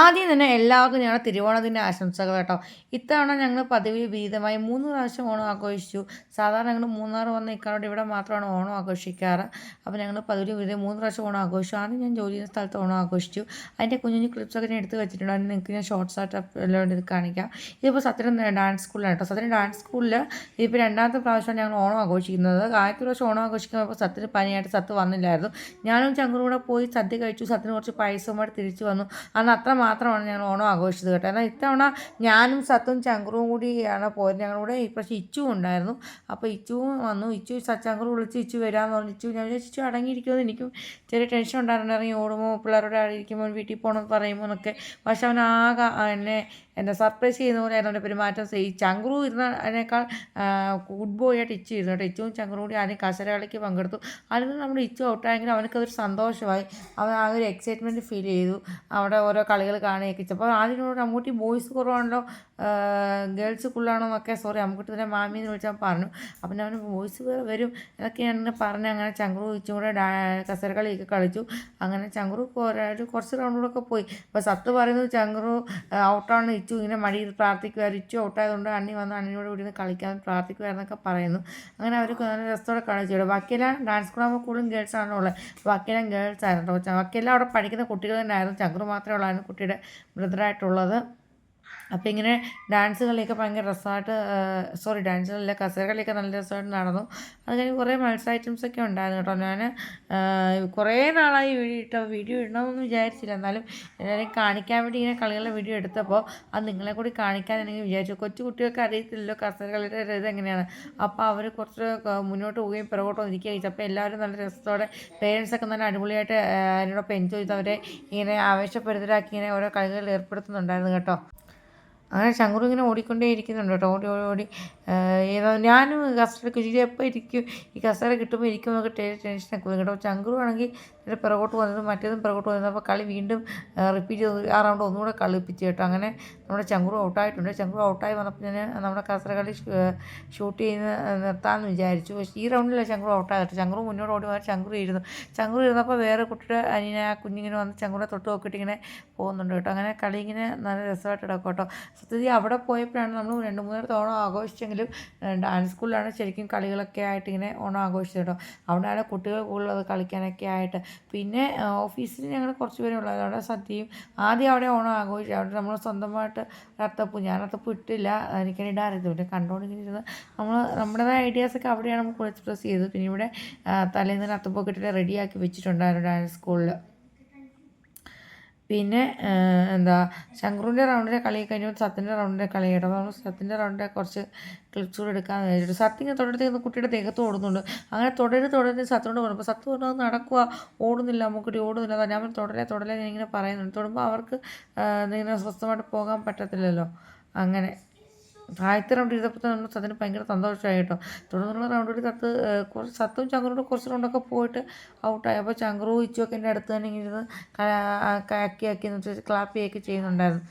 ആദ്യം തന്നെ എല്ലാവർക്കും ഞങ്ങളുടെ തിരുവോണത്തിന്റെ ആശംസകൾ കേട്ടോ. ഇത്തവണ ഞങ്ങൾ പതിവ് വിഹിതമായി മൂന്ന് പ്രാവശ്യം ഓണം ആഘോഷിച്ചു. സാധാരണ ഞങ്ങൾ മൂന്നാർ വന്ന് നിൽക്കാറുണ്ട് ഇവിടെ മാത്രമാണ് ഓണം ആഘോഷിക്കാറ്. അപ്പോൾ ഞങ്ങൾ പതിവ് വിഹിതം മൂന്ന് പ്രാവശ്യം ഓണം ആഘോഷിച്ചു. ആദ്യം ഞാൻ ജോലി ചെയ്യുന്ന സ്ഥലത്ത് ഓണം ആഘോഷിച്ചു. അതിന്റെ കുഞ്ഞു കുഞ്ഞു ക്ലിപ്സൊക്കെ ഞാൻ എടുത്ത് വെച്ചിട്ടുണ്ട്. അതിന് നിങ്ങൾക്ക് ഞാൻ ഷോർട്സ് ആയിട്ട് എല്ലാം ഇത് കാണിക്കാം. ഇതിപ്പോൾ സത്യം ഡാൻസ് സ്കൂളിലാണ് കേട്ടോ. സത്യം ഡാൻസ് സ്കൂളിൽ ഇതിപ്പോൾ രണ്ടാമത്തെ പ്രാവശ്യം ഞങ്ങൾ ഓണം ആഘോഷിക്കുന്നത്. ആദ്യത്തെ പ്രാവശ്യം ഓണം ആഘോഷിക്കുമ്പോൾ സത്യത്തിന് പനിയായിട്ട് സത്ത് വന്നില്ലായിരുന്നു. ഞാനും ചങ്കുറും പോയി സദ്യ കഴിച്ചു. സത്തിന് കുറച്ച് പായസവുമായിട്ട് തിരിച്ചു വന്നു. അന്ന് അത്ര മാത്രമാണ് ഞങ്ങൾ ഓണം ആഘോഷിച്ചത് കേട്ടോ. എന്നാൽ ഇത്തവണ ഞാനും സത്തും ചങ്കുറും കൂടിയാണ് പോയത്. ഞങ്ങളുടെ ഇപ്രാവശ്യം ഇച്ചു ഉണ്ടായിരുന്നു. അപ്പോൾ ഇച്ചുവും വന്നു. ഇച്ചു ചങ്കുറു വിളിച്ച് ഇച്ചു വരാമെന്ന് പറഞ്ഞു. ഇച്ചു ഞാൻ വിചാരിച്ചു ഇച്ചു അടങ്ങിയിരിക്കുമെന്ന് എനിക്കും ചെറിയ ടെൻഷൻ ഉണ്ടായിരുന്നു. ഇറങ്ങി ഓടുമോ? പിള്ളേരോട് ഇരിക്കുമ്പോൾ വീട്ടിൽ പോകണമെന്ന് പറയുമ്പോൾ എന്നൊക്കെ. പക്ഷെ അവൻ ആകെ എന്നെ എന്നെ സർപ്രൈസ് ചെയ്യുന്ന പോലെ ആയിരുന്നു അവന്റെ പെരുമാറ്റം. ഈ ചങ്കറു ഇരുന്ന അതിനേക്കാൾ ഗുഡ് ബോയ് ആയിട്ട് ഇച്ചു ഇരുന്നു കേട്ടോ. ഇച്ചുവും ചങ്കുറും കൂടി ആദ്യം കസരകളിക്ക് പങ്കെടുത്തു. അതിൽ നമ്മുടെ ഇച്ചു ഔട്ടായെങ്കിലും അവനക്കതൊരു സന്തോഷമായി. അവൻ ആ ഒരു എക്സൈറ്റ്മെന്റ് ഫീൽ ചെയ്തു. അവിടെ ഓരോ കളികൾ കാണുകയൊക്കെ ചെയ്തു അപ്പോൾ ആദ്യം അമ്മൂട്ടി ബോയ്സ് കുറവാണല്ലോ ഗേൾസ് ഫുള്ളാണോ എന്നൊക്കെ സോറി അമ്മൂട്ടി തന്നെ മാമി എന്ന് വിളിച്ചാൽ പറഞ്ഞു. അപ്പം ഞാൻ ബോയ്സ് വരും. എന്നൊക്കെയാണ് പറഞ്ഞ് അങ്ങനെ ചങ്കുറു ഇച്ചും കൂടെ ഡാ കസര കളിച്ചു. അങ്ങനെ ചങ്കുറു കുറച്ച് റൗണ്ടുകളൊക്കെ പോയി. അപ്പോൾ സത്ത് പറയുന്നത് ചങ്കുറു ഔട്ടാണ് ഇച്ചു ഇങ്ങനെ മടിയിൽ പ്രാർത്ഥിക്കുമായിരുന്നു ഇച്ചു ഔട്ടായതുകൊണ്ട് അണ്ണി വന്ന് അണ്ണിനോട് കൂടി നിന്ന് കളിക്കാൻ പ്രാർത്ഥിക്കുമായിരുന്നൊക്കെ പറയുന്നു. അങ്ങനെ അവർ നല്ല രസത്തോടെ കളിച്ചു ബാക്കിയെല്ലാം ഡാൻസ് സ്കൂളാകുമ്പോൾ കൂടുതലും ഗേൾസ് ആണല്ലോ ഉള്ളത്. ബാക്കിയെല്ലാം ഗേൾസ് ആയിരുന്നു ബാക്കിയെല്ലാം അവിടെ പഠിക്കുന്ന കുട്ടികൾ തന്നെയായിരുന്നു. ചങ്കുറു മാത്രമേ ഉള്ളായിരുന്നു കുട്ടിയുടെ ബ്രദറായിട്ടുള്ളത്. അപ്പോൾ ഇങ്ങനെ ഡാൻസ് കളിയൊക്കെ ഭയങ്കര രസമായിട്ട് സോറി ഡാൻസ് കളിയില്ല കസേര കളിയൊക്കെ നല്ല രസമായിട്ട് നടന്നു. അത് കഴിഞ്ഞ് കുറേ ഒക്കെ ഉണ്ടായിരുന്നു കേട്ടോ. ഞാൻ കുറേ നാളായി വീഡിയോ ഇട്ടോ വീഡിയോ ഇടണമെന്ന് വിചാരിച്ചില്ല. എന്നാലും എല്ലാവരെയും കാണിക്കാൻ വേണ്ടി ഇങ്ങനെ കളികളുടെ വീഡിയോ എടുത്തപ്പോൾ അത് നിങ്ങളെ കൂടി കാണിക്കാൻ എനിക്ക് വിചാരിച്ചു. കൊച്ചു കുട്ടികൾക്ക് അറിയത്തില്ലല്ലോ കസേര കളിയുടെ ഇത് എങ്ങനെയാണ്. അപ്പോൾ അവർ കുറച്ച് മുന്നോട്ട് പോവുകയും പിറകോട്ട് ഇരിക്കുകയും അപ്പോൾ എല്ലാവരും നല്ല രസത്തോടെ പേരൻസൊക്കെ നല്ല അടിപൊളിയായിട്ട് അതിനോടൊപ്പം എൻജോയ് ചെയ്ത് അവരെ ഇങ്ങനെ ആവേശപ്പെടുത്തലാക്കി ഇങ്ങനെ ഓരോ കളികളിൽ ഏർപ്പെടുത്തുന്നുണ്ടായിരുന്നു കേട്ടോ. അങ്ങനെ ശങ്കുറു ഇങ്ങനെ ഓടിക്കൊണ്ടേ ഇരിക്കുന്നുണ്ട് കേട്ടോ. ഓടി ഓടി ഓടി. ഏതാ ഞാനും കസേര കിഴിയിൽ എപ്പോൾ ഇരിക്കും? ഈ കസേര കിട്ടുമ്പോൾ ഇരിക്കും എന്നൊക്കെ ടെൻഷനൊക്കെ വരും കേട്ടോ ചങ്കുറു ആണെങ്കിൽ ഇതിന്റെ പിറകോട്ട് വന്നതും മറ്റേതും പിറകോട്ട് വന്നത്. അപ്പോൾ കളി വീണ്ടും റിപ്പീറ്റ് ചെയ്ത് ആ റൗണ്ട് ഒന്നുകൂടെ കളിപ്പിച്ച് കേട്ടോ. അങ്ങനെ നമ്മുടെ ചങ്കുറു ഔട്ടായിട്ടുണ്ട് ചങ്കുറു ഔട്ടായി വന്നപ്പോൾ ഞാൻ നമ്മുടെ കസര കളി ഷൂട്ട് ചെയ്യുന്ന നിർത്താമെന്ന് വിചാരിച്ചു. പക്ഷേ ഈ റൗണ്ടിലാണ് ചങ്കുറു ഔട്ടായിട്ട് ചങ്കുറു മുന്നോട്ട് ഓടി വന്നാൽ ചങ്കുറു ഇരുന്നു. ചങ്കുറു ഇരുന്നപ്പോൾ വേറെ കുട്ടിയുടെ അനിയനെ ആ കുഞ്ഞിങ്ങനെ വന്ന് ചങ്കുറെ തൊട്ട് നോക്കിയിട്ട് ഇങ്ങനെ പോകുന്നുണ്ട് കേട്ടോ. അങ്ങനെ കളി ഇങ്ങനെ നല്ല രസമായിട്ട് കിടക്കും കേട്ടോ. സത്യത്തിൽ അവിടെ പോയപ്പോഴാണ് നമ്മൾ രണ്ട് മൂന്നിടത്ത് ഓണം ആഘോഷിച്ചെങ്കിലും ഡാൻസ് സ്കൂളിലാണ് ശരിക്കും കളികളൊക്കെ ആയിട്ട് ഇങ്ങനെ ഓണം ആഘോഷിച്ചത് കേട്ടോ അവിടെയാണ് കുട്ടികൾ കൂടുതലത് കളിക്കാനൊക്കെ ആയിട്ട്. പിന്നെ ഓഫീസിൽ ഞങ്ങൾ കുറച്ച് പേരെ ഉള്ളത് അവിടെ സദ്യയും ആദ്യം അവിടെ ഓണം ആഘോഷിച്ചു. അവിടെ നമ്മൾ സ്വന്തമായിട്ട് അത്തപ്പൂ ഞാൻ അത്തപ്പൂ ഇട്ടില്ല. എനിക്ക് ഇടാറില്ല പിന്നെ കണ്ടുകൊണ്ടിങ്ങനെ ഇരുന്ന് നമ്മൾ നമ്മുടേതായ ഐഡിയാസൊക്കെ അവിടെയാണ് നമ്മൾ എക്സ്പ്രസ് ചെയ്തത്. പിന്നെ ഇവിടെ തലേന്ന് അർത്തപ്പൊക്കെ ഇട്ടിട്ട് റെഡിയാക്കി വെച്ചിട്ടുണ്ടായിരുന്നു ഡാൻസ് സ്കൂളിൽ പിന്നെ എന്താ ശങ്കുറിന്റെ റൗണ്ടിലെ കളി കഴിഞ്ഞപ്പോൾ സത്തിന്റെ റൗണ്ടിലെ കളി കേട്ടോ. നമ്മൾ സത്തിന്റെ റൗണ്ടിന്റെ കുറച്ച് ക്ലിപ്സ് കൂടെ എടുക്കാമെന്ന് വിചാരിച്ചു സത്ത് ഇങ്ങനെ തൊടരുത് കുട്ടിയുടെ ദേഹത്ത് ഓടുന്നുണ്ട്. അങ്ങനെ തുടരെ തുടരെ സത്തോട് പറഞ്ഞപ്പോൾ സത്ത് പറഞ്ഞത് നടക്കുക ഓടുന്നില്ല നമുക്കൊരു ഓടുന്നില്ല. ഞാൻ തുടരെ തുടരെ ഞാനിങ്ങനെ പറയുന്നുണ്ട്. തൊടുമ്പോൾ അവർക്ക് ഇങ്ങനെ സ്വസ്ഥമായിട്ട് പോകാൻ പറ്റത്തില്ലല്ലോ. അങ്ങനെ. ആദ്യത്തെ റൗണ്ട് ചെയ്തപ്പോൾ നമ്മൾ സത്തിന് ഭയങ്കര സന്തോഷമായി കേട്ടോ. തുടർന്നുള്ള റൗണ്ടിൽ സത്ത് കുറച്ച് സത്തും ചങ്കറോട് കുറച്ച് റൗണ്ടൊക്കെ പോയിട്ട് ഔട്ടായി അപ്പോൾ ചങ്കറു ഇച്ചുമൊക്കെ എന്റെ അടുത്ത് തന്നെ ഇരുന്ന് ആക്കി ആക്കി എന്ന് വെച്ചാൽ ക്ലാപ്പിയൊക്കെ ചെയ്യുന്നുണ്ടായിരുന്നു.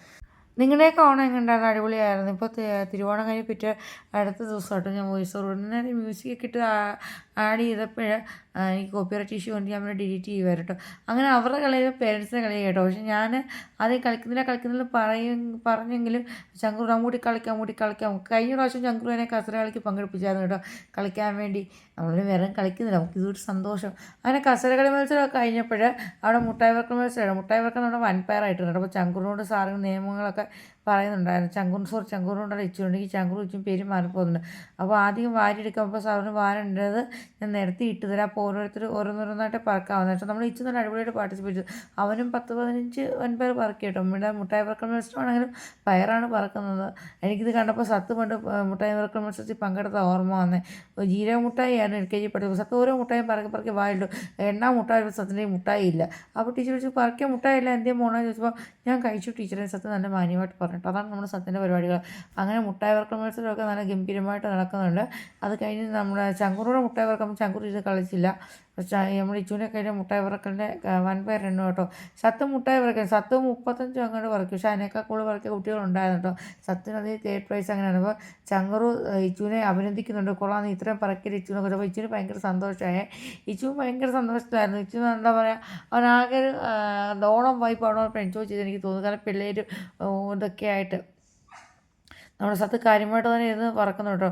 നിങ്ങളുടെയൊക്കെ ഓണം എങ്ങനെയുണ്ടായിരുന്നു? അടിപൊളിയായിരുന്നു. ഇപ്പോൾ തിരുവോണം കഴിഞ്ഞ് പിറ്റേ അടുത്ത ദിവസമായിട്ട് ഞാൻ വോയിസ് മ്യൂസിക് മ്യൂസിക്കൊക്കെ ഇട്ട് ആഡ് ചെയ്തപ്പോൾ എനിക്ക് കോപ്പിറൈറ്റ് ഇഷ്യൂ കൊണ്ട് ഞാൻ ഡിലീറ്റ് ചെയ്യുമായിരുന്നു കേട്ടോ അങ്ങനെ അവരുടെ കളിയിൽ പേരൻസിന്റെ കളി കേട്ടോ. പക്ഷെ ഞാൻ ആദ്യം കളിക്കുന്നില്ല കളിക്കുന്നില്ല പറയും പറഞ്ഞെങ്കിലും ചങ്കുറു അങ്ങോട്ടി കളിക്കാം മൂടി കളിക്കാം. കഴിഞ്ഞ പ്രാവശ്യം ചങ്കുറു എന്നെ കസര കളിക്ക് പങ്കെടുപ്പിച്ചായിരുന്നു കേട്ടോ കളിക്കാൻ വേണ്ടി. നമ്മൾ വേറെ കളിക്കുന്നില്ല. നമുക്ക് ഇതൊരു സന്തോഷം. അങ്ങനെ കസര കളി മത്സരമൊക്കെ കഴിഞ്ഞപ്പോൾ അവിടെ മുട്ടായി വർക്കൽ മത്സരമാണ് മുട്ടായി വർക്കൽ നമ്മുടെ വൻപയറായിട്ടുണ്ട് അപ്പോൾ ചങ്കുറിനോട് സാറിന് നിയമങ്ങളൊക്കെ but പറയുന്നുണ്ടായിരുന്നു. ചങ്കൂർ സോറി ചങ്കൂറിനോട് ഇച്ചുണ്ടെങ്കിൽ ചങ്കൂർ ഇച്ചും പേര് മാറിപ്പോകുന്നുണ്ട്. അപ്പോൾ ആദ്യം വാരിയെടുക്കുമ്പോൾ സാറിന് വാരേണ്ടത് ഞാൻ നിരത്തി ഇട്ട് തരാം അപ്പോൾ ഓരോരുത്തർ ഓരോന്നോരോന്നായിട്ട് പറക്കാവുന്ന പക്ഷേ നമ്മൾ ഇച്ചു നല്ല അടിപൊളിയായിട്ട് പാർട്ടിസിപ്പേറ്റ് ചെയ്തു. അവനും പത്ത് പതിനഞ്ച് ഒൻപത് പറക്കി കേട്ടോ ഇവിടെ മുട്ടായി പറക്കൽ മത്സരമാണെങ്കിലും പയറാണ് പറക്കുന്നത്. എനിക്കിത് കണ്ടപ്പോൾ സത്ത് പണ്ട് മുട്ടായി പറക്കൽ മത്സരത്തിൽ പങ്കെടുത്ത ഓർമ്മ വന്നേ. ജീരക മുട്ടായിയാണ് എൽ കെ ജി പഠിച്ചത് സത്ത് ഓരോ മുട്ടായും പറക്കി പറക്കി വായിട്ടു എണ്ണ മുട്ടായി സത്തിന്റെ മുട്ടായി ഇല്ല. അപ്പോൾ ടീച്ചർ ചോദിച്ചു പറക്കിയ മുട്ടായില്ല എന്തേ മോണെന്ന് ചോദിച്ചപ്പോൾ ഞാൻ കഴിച്ചു ടീച്ചറെ. സത്ത് നല്ല മാന്യമായിട്ട് പറഞ്ഞു പറഞ്ഞിട്ട്. അതാണ് നമ്മുടെ സത്യന്റെ പരിപാടികൾ. അങ്ങനെ മുട്ടായി വർക്കം മത്സരമൊക്കെ നല്ല ഗംഭീരമായിട്ട് നടക്കുന്നുണ്ട്. അത് കഴിഞ്ഞ് നമ്മുടെ ചങ്കുറൂടെ മുട്ടായി വർക്കം ചങ്കുറി ഇത് കളിച്ചില്ല. പക്ഷേ നമ്മുടെ ഇച്ചുവിനെ കഴിഞ്ഞ മുട്ടായി വറക്കലിന്റെ വൻപയർ എണ്ണം കേട്ടോ. സത്ത് മുട്ടായി വറക്കാൻ സത്ത് മുപ്പത്തഞ്ചും അങ്ങോട്ട് വറക്കും പക്ഷേ അതിനേക്കാൾ കൂടുതൽ വറക്കിയ കുട്ടികളുണ്ടായിരുന്നു കേട്ടോ. സത്തിന് അത് തേർഡ് പ്രൈസ് അങ്ങനെയാണ്. അപ്പോൾ ചങ്ങറു ഇച്ചുവിനെ അഭിനന്ദിക്കുന്നുണ്ട്. കൊള്ളാന്ന് ഇത്രയും പറക്കിൽ ഇച്ചുവിനെ അപ്പോൾ ഇച്ചുവിന് ഭയങ്കര സന്തോഷമായി. ഇച്ചു ഭയങ്കര സന്തോഷത്തിലായിരുന്നു. ഇച്ചു എന്താ പറയുക അവനാകെ ഓണം വൈപ്പ് ആണോ എൻജോയ് ചെയ്ത് എനിക്ക് തോന്നുന്നു. കാരണം പിള്ളേർ ആയിട്ട്. നമ്മുടെ സത്ത് കാര്യമായിട്ട് തന്നെ ഇരുന്ന് പറക്കുന്നു കേട്ടോ.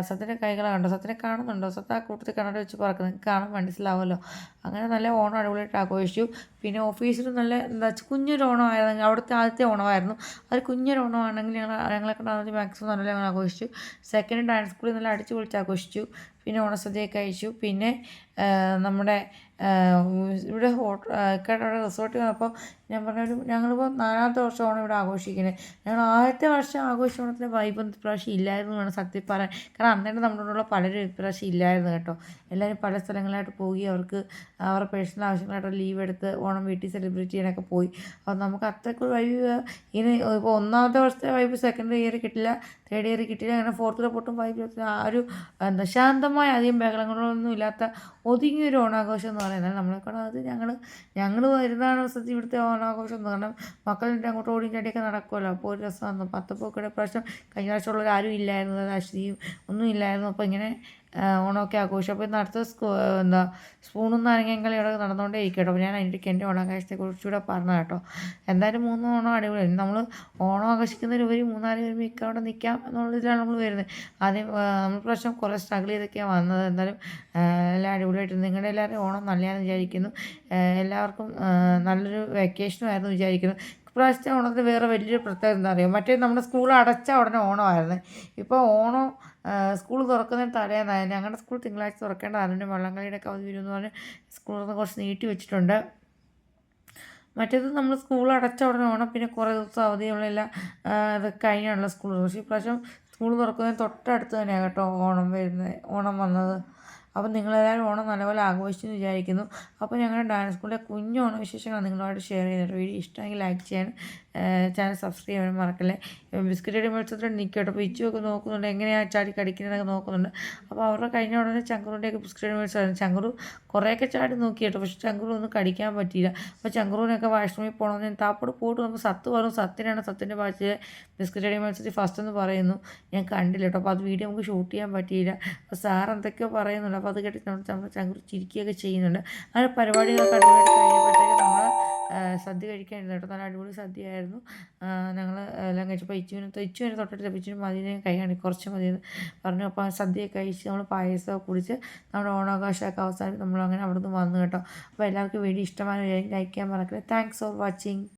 സത്തിന്റെ കൈകളെ കണ്ടോ? സത്തിനെ കാണുന്നുണ്ടോ? സത്ത് ആ കൂട്ടത്തിൽ കണ്ണട വെച്ച് പറക്കുന്നത് കാണാൻ മനസ്സിലാവുമല്ലോ. അങ്ങനെ നല്ല ഓണം അടിപൊളിയായിട്ട് ആഘോഷിച്ചു. പിന്നെ ഓഫീസിൽ നല്ല എന്താ വെച്ചാൽ കുഞ്ഞൊരു ഓണമായിരുന്നു അവിടുത്തെ ആദ്യത്തെ ഓണമായിരുന്നു. അത് കുഞ്ഞൊരു ഓണമാണെങ്കിൽ ഞങ്ങൾ ഞങ്ങളെ കണ്ടാൽ മാക്സിമം നല്ല ഞങ്ങൾ ആഘോഷിച്ചു. സെക്കൻഡ് ഡാൻസ് സ്കൂളിൽ നല്ല അടിച്ചു പൊളിച്ച് ആഘോഷിച്ചു. പിന്നെ ഓണസദ്യയൊക്കെ കഴിച്ചു. പിന്നെ നമ്മുടെ ഇവിടെ ഇക്കയുടെ അവിടെ റിസോർട്ടിൽ വന്നപ്പോൾ ഞാൻ പറഞ്ഞൊരു ഞങ്ങളിപ്പോൾ നാലാമത്തെ വർഷമാണ് ഇവിടെ ആഘോഷിക്കുന്നത് ഞങ്ങൾ ആദ്യത്തെ വർഷം ആഘോഷിച്ച ഓണത്തിന്റെ വൈബ് ഇപ്രാവശ്യം ഇല്ലായിരുന്നു വേണം സത്യം പറയാൻ. കാരണം അന്നേരം നമ്മളോടുള്ള പലരും ഇപ്രാവശ്യം ഇല്ലായിരുന്നു കേട്ടോ. എല്ലാവരും പല സ്ഥലങ്ങളായിട്ട് പോയി അവർക്ക് അവരുടെ പേഴ്സണൽ ആവശ്യങ്ങളായിട്ട് ലീവ് എടുത്ത് ഓണം വീട്ടിൽ സെലിബ്രേറ്റ് ചെയ്യാനൊക്കെ പോയി. അപ്പോൾ നമുക്ക് അത്രയ്ക്ക് വൈബ് ഇനി ഇപ്പോൾ ഒന്നാമത്തെ വർഷത്തെ വൈബ് സെക്കൻഡ് ഇയർ കിട്ടില്ല തേർഡ് ഇയർ കിട്ടില്ല അങ്ങനെ ഫോർത്തിലെ പൊട്ടും വൈബ് ആ ഒരു എന്താ ശാന്തമായ അധികം ബഹളങ്ങളൊന്നും ഇല്ലാത്ത ഒതുങ്ങിയൊരു ഓണാഘോഷം എന്ന് പറയുന്നത് നമ്മളെക്കൊണ്ട് അത് ഞങ്ങൾ ഞങ്ങൾ വരുന്നതാണ് വർഷത്തിൽ ഇവിടുത്തെ ഓണാഘോഷം എന്ന് കാരണം മക്കളുടെ അങ്ങോട്ട് ഓടിയും ചാടിയൊക്കെ നടക്കുമല്ലോ അപ്പോൾ ഒരു രസമാണ് പത്തപ്പൊക്കെ പ്രാവശ്യം കഴിഞ്ഞ പ്രാവശ്യമുള്ളവർ ആരും ഇല്ലായിരുന്നു അശ്വതിയും ഒന്നും ഇല്ലായിരുന്നു. അപ്പോൾ ഇങ്ങനെ ഓണമൊക്കെ ആഘോഷം അപ്പോൾ ഇന്ന് അടുത്ത സ്കൂ എന്താ സ്പൂണും നാരങ്ങയും ഇവിടെ നടന്നുകൊണ്ടേ ഇരിക്കും കേട്ടോ. അപ്പോൾ ഞാൻ അതിന്റെ എന്റെ ഓണാഘോഷത്തെ കുറിച്ചുകൂടെ പറഞ്ഞു കേട്ടോ. എന്തായാലും മൂന്ന് ഓണം അടിപൊളി നമ്മൾ ഓണം ആഘോഷിക്കുന്നതിനുപരി മൂന്നാൽ പേര് മിക്ക അവിടെ നിൽക്കാം എന്നുള്ളതിലാണ് നമ്മൾ വരുന്നത്. ആദ്യം നമ്മൾ പ്രശ്നം കുറേ സ്ട്രഗിൾ ചെയ്തൊക്കെയാണ് വന്നത്. എന്തായാലും എല്ലാം അടിപൊളിയായിട്ട് നിങ്ങളുടെ എല്ലാവരും ഓണം നല്ലതാണെന്ന് വിചാരിക്കുന്നു. എല്ലാവർക്കും നല്ലൊരു വെക്കേഷനും ആയിരുന്നു വിചാരിക്കുന്നു. ഇപ്രാവശ്യത്തെ ഓണത്തിന് വേറെ വലിയൊരു പ്രത്യേകത എന്താ പറയുക മറ്റേ നമ്മുടെ സ്കൂൾ അടച്ച ഉടനെ ഓണമായിരുന്നു. ഇപ്പോൾ ഓണം സ്കൂൾ തുറക്കുന്നതിന് തലേന്നായി ഞങ്ങളുടെ സ്കൂൾ തിങ്കളാഴ്ച തുറക്കേണ്ട അതിന്റെ വള്ളംകളിയുടെ ഒക്കെ അവധി വരുമെന്ന് പറഞ്ഞ് സ്കൂളിൽ നിന്ന് കുറച്ച് നീട്ടി വെച്ചിട്ടുണ്ട്. മറ്റേത് നമ്മൾ സ്കൂൾ അടച്ച ഉടനെ ഓണം പിന്നെ കുറേ ദിവസം അവധികളെല്ലാം ഇത് കഴിഞ്ഞാണല്ലോ സ്കൂൾ പക്ഷേ ഇപ്രാവശ്യം സ്കൂൾ തുറക്കുന്നതിന് തൊട്ടടുത്ത് തന്നെയാണ് കേട്ടോ ഓണം വരുന്നത് ഓണം വന്നത്. അപ്പം നിങ്ങളെല്ലാവരും ഓണം നല്ലപോലെ ആഘോഷിച്ചെന്ന് വിചാരിക്കുന്നു. അപ്പോൾ ഞങ്ങളുടെ ഡാൻസ് സ്കൂളിലെ കുഞ്ഞു ഓണവിശേഷങ്ങൾ നിങ്ങളുമായിട്ട് ഷെയർ ചെയ്തിട്ട് വീഡിയോ ഇഷ്ടമെങ്കിൽ ലൈക്ക് ചെയ്യാൻ ചാനൽ സബ്സ്ക്രൈബ് ചെയ്യാൻ മറക്കല്ലേ? ബിസ്ക്കറ്റ് മേടിച്ചിട്ടുണ്ട് മത്സരത്തിൽ നിൽക്കട്ടെ അപ്പോൾ ഇച്ചുമൊക്കെ നോക്കുന്നുണ്ട്. എങ്ങനെയാണ് ചാടി കടിക്കുന്നതൊക്കെ നോക്കുന്നുണ്ട്. അപ്പോൾ അവരുടെ കഴിഞ്ഞ ഉടനെ ചങ്കുറിന്റെയൊക്കെ ബിസ്ക്കറ്റ് മത്സരം ചങ്കുറു കുറേയൊക്കെ ചാടി നോക്കി കേട്ടോ പക്ഷേ ചങ്കുറു ഒന്നും കടിക്കാൻ പറ്റിയില്ല. അപ്പോൾ ചങ്കുറുവിനൊക്കെ വാഷ്റൂമിൽ പോകണമെന്ന് ഞാൻ താപ്പോട് പോയിട്ട് നമുക്ക് സത്ത് പറഞ്ഞു സത്തിനാണ് സത്തിന്റെ ബാച്ചിലെ ബിസ്ക്കറ്റ് അടി മത്സരത്തിൽ ഫസ്റ്റ് എന്ന് പറയുന്നു. ഞാൻ കണ്ടില്ല കേട്ടോ. അപ്പോൾ അത് വീഡിയോ നമുക്ക് ഷൂട്ട് ചെയ്യാൻ പറ്റിയില്ല. അപ്പോൾ സാർ എന്തൊക്കെയോ പറയുന്നുണ്ട്. അപ്പോൾ അത് കേട്ടിട്ട് നമ്മൾ ചങ്കുറു ചിരിക്കുകയൊക്കെ ചെയ്യുന്നുണ്ട്. അങ്ങനെ പരിപാടികളൊക്കെ അടിപൊളിയായിട്ട് കഴിയുമ്പോഴത്തേക്ക് നമ്മൾ സദ്യ കഴിക്കാനായിരുന്നു കേട്ടോ. നല്ല അടിപൊളി സദ്യയായിരുന്നു. ഞങ്ങൾ എല്ലാം കഴിച്ചപ്പോൾ ഇച്ചുവിന് ഇച്ചുവിന് തൊട്ടടുത്ത് ഇച്ചുവിന് മതിനെ കഴിയാണ് കുറച്ച് മതി പറഞ്ഞു. അപ്പോൾ സദ്യ കഴിച്ച് നമ്മൾ പായസമൊക്കെ കുടിച്ച് നമ്മുടെ ഓണാഘോഷമൊക്കെ അവസാനം നമ്മൾ അങ്ങനെ അവിടെ നിന്ന് വന്നു കേട്ടോ. അപ്പോൾ എല്ലാവർക്കും വീഡിയോ ഇഷ്ടമായി ലൈക്ക് ചെയ്യാൻ മറക്കരുത്. Thanks for watching